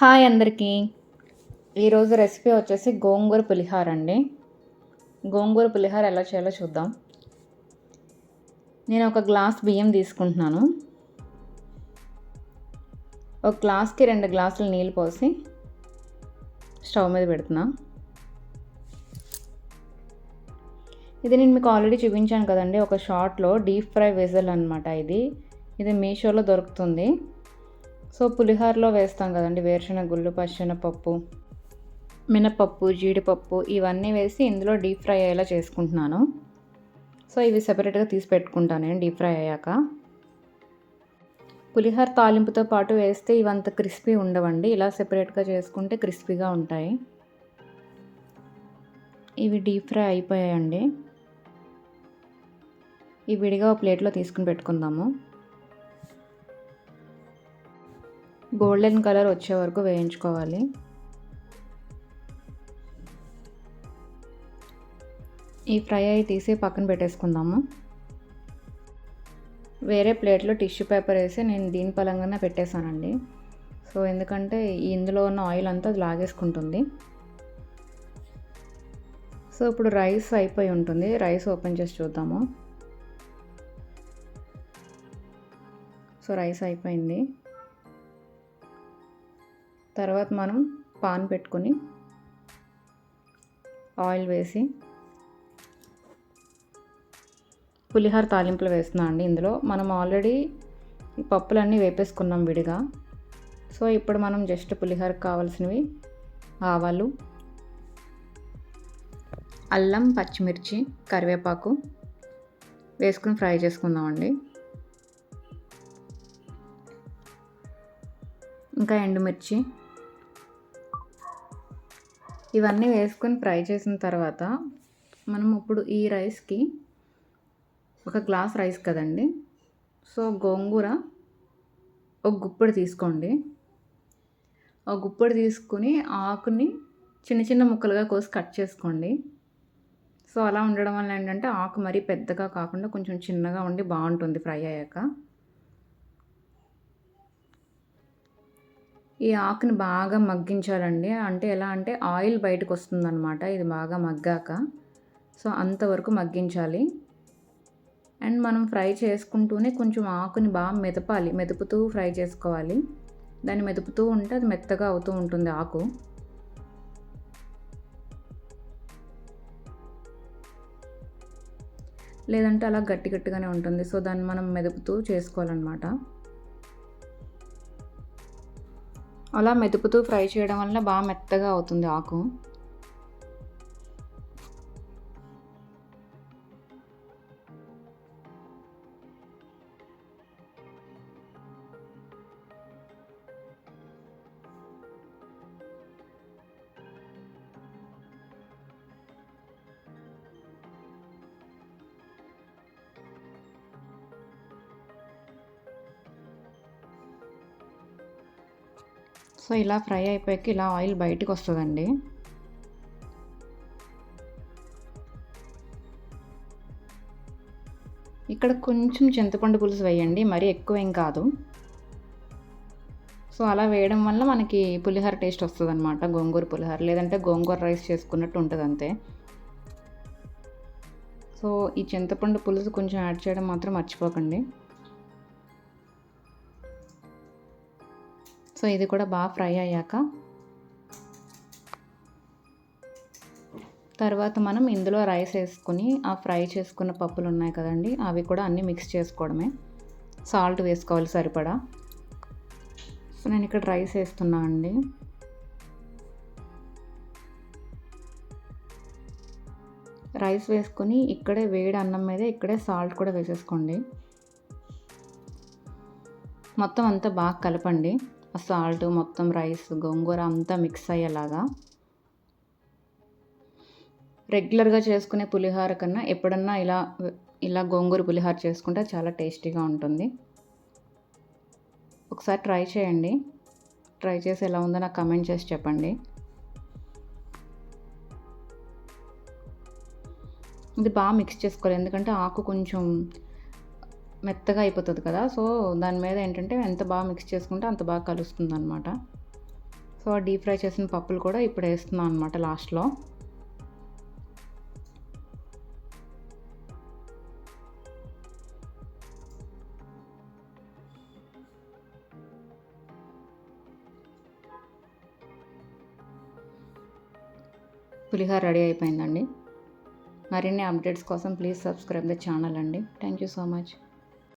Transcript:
Hi అందరికీ. ఈరోజు recipe వచ్చేసి గోంగూర పులిహార అండి. గోంగూర పులిహార ఎలా చేయాలో చూద్దాం. నేను ఒక గ్లాస్ బియ్యం తీసుకుంటున్నాను. ఒక గ్లాస్కి రెండు గ్లాసులు నీళ్ళు పోసి స్టవ్ మీద పెడుతున్నా. ఇది నేను మీకు ఆల్రెడీ చూపించాను కదండి ఒక షార్ట్లో డీప్ ఫ్రై వెజల్ అనమాట ఇది. ఇది మీషోలో దొరుకుతుంది. సో పులిహోరలో వేస్తాం కదండి వేరుశనగ గుళ్ళు పచ్చెనపప్పు మినపప్పు జీడిపప్పు ఇవన్నీ వేసి ఇందులో డీప్ ఫ్రై అయ్యేలా చేసుకుంటున్నాను. సో ఇవి సెపరేట్గా తీసి పెట్టుకుంటాను నేను డీప్ ఫ్రై అయ్యాక. పులిహోర తాలింపుతో పాటు వేస్తే ఇవంత క్రిస్పీ ఉండవండి ఇలా సెపరేట్గా చేసుకుంటే క్రిస్పీగా ఉంటాయి. ఇవి డీప్ ఫ్రై అయిపోయాయండి. ఈ విడిగా ఒక ప్లేట్లో తీసుకుని పెట్టుకుందాము. గోల్డెన్ కలర్ వచ్చే వరకు వేయించుకోవాలి. ఈ ఫ్రై అయి తీసి పక్కన పెట్టేసుకుందాము. వేరే ప్లేట్లో టిష్యూ పేపర్ వేసి నేను దీని పలంగానే పెట్టేశానండి. సో ఎందుకంటే ఇందులో ఉన్న ఆయిల్ అంతా లాగేసుకుంటుంది. సో ఇప్పుడు రైస్ అయిపోయి ఉంటుంది. రైస్ ఓపెన్ చేసి చూద్దాము. సో రైస్ అయిపోయింది. తర్వాత మనం పాన్ పెట్టుకొని ఆయిల్ వేసి పులిహోర తాలింపులు వేస్తున్నా అండి ఇందులో. మనం ఆల్రెడీ పప్పులన్నీ వేపేసుకున్నాం విడిగా. సో ఇప్పుడు మనం జస్ట్ పులిహోరకు కావాల్సినవి ఆవాలు అల్లం పచ్చిమిర్చి కరివేపాకు వేసుకుని ఫ్రై చేసుకుందామండి. ఇంకా ఎండుమిర్చి ఇవన్నీ వేసుకొని ఫ్రై చేసిన తర్వాత మనం ఇప్పుడు ఈ రైస్కి ఒక గ్లాస్ రైస్ కదండి. సో గోంగూర ఒక గుప్పడి తీసుకోండి. ఒక గుప్పడి తీసుకుని ఆకుని చిన్న చిన్న ముక్కలుగా కోసి కట్ చేసుకోండి. సో అలా ఉండడం వల్ల ఏంటంటే ఆకు మరీ పెద్దగా కాకుండా కొంచెం చిన్నగా ఉండి బాగుంటుంది ఫ్రై అయ్యాక. ఈ ఆకుని బాగా మగ్గించాలండి. అంటే ఎలా అంటే ఆయిల్ బయటకు వస్తుందన్నమాట ఇది బాగా మగ్గాక. సో అంతవరకు మగ్గించాలి. అండ్ మనం ఫ్రై చేసుకుంటూనే కొంచెం ఆకుని బాగా మెదపాలి. మెదుపుతూ ఫ్రై చేసుకోవాలి. దాన్ని మెదుపుతూ ఉంటే అది మెత్తగా అవుతూ ఉంటుంది ఆకు. లేదంటే అలా గట్టి గట్టిగానే ఉంటుంది. సో దాన్ని మనం మెదుపుతూ చేసుకోవాలన్నమాట. అలా మెదుపుతూ ఫ్రై చేయడం వల్ల బాగా మెత్తగా అవుతుంది ఆకు. సో ఇలా ఫ్రై అయిపోయాక ఇలా ఆయిల్ బయటకు వస్తుందండి. ఇక్కడ కొంచెం చింతపండు పులుసు వేయండి మరీ ఎక్కువ ఏం కాదు. సో అలా వేయడం వల్ల మనకి పులిహోర టేస్ట్ వస్తుంది అనమాట గోంగూర పులిహోర లేదంటే గోంగూర రైస్ చేసుకున్నట్టు ఉంటుంది అంతే సో ఈ చింతపండు పులుసు కొంచెం యాడ్ చేయడం మాత్రం మర్చిపోకండి. సో ఇది కూడా బాగా ఫ్రై అయ్యాక తర్వాత మనం ఇందులో రైస్ వేసుకుని ఆ ఫ్రై చేసుకున్న పప్పులు ఉన్నాయి కదండి అవి కూడా అన్నీ మిక్స్ చేసుకోవడమే. సాల్ట్ వేసుకోవాలి సరిపడా. సో నేను ఇక్కడ రైస్ వేస్తున్నా అండి. రైస్ వేసుకొని ఇక్కడే వేడి అన్నం మీద ఇక్కడే సాల్ట్ కూడా వేసేసుకోండి. మొత్తం అంతా బాగా కలపండి. సాల్ట్ మొత్తం రైస్ గోంగూర అంతా మిక్స్ అయ్యేలాగా రెగ్యులర్గా చేసుకునే పులిహోర కన్నా ఎప్పుడన్నా ఇలా ఇలా గోంగూర పులిహోర చేసుకుంటే చాలా టేస్టీగా ఉంటుంది. ఒకసారి ట్రై చేయండి. ట్రై చేసి ఎలా ఉందో నాకు కమెంట్ చేసి చెప్పండి. ఇది బాగా మిక్స్ చేసుకోవాలి. ఎందుకంటే ఆకు కొంచెం మెత్తగా అయిపోతుంది కదా సో దాని మీద ఏంటంటే ఎంత బాగా మిక్స్ చేసుకుంటే అంత బాగా కలుస్తుంది అనమాట సో ఆ డీప్ ఫ్రై చేసిన పప్పులు కూడా ఇప్పుడు వేస్తున్నాను అనమాట లాస్ట్లో పులిహోర రెడీ అయిపోయిందండి. మరిన్ని అప్డేట్స్ కోసం ప్లీజ్ సబ్స్క్రైబ్ ద ఛానల్ అండి. Thank you so much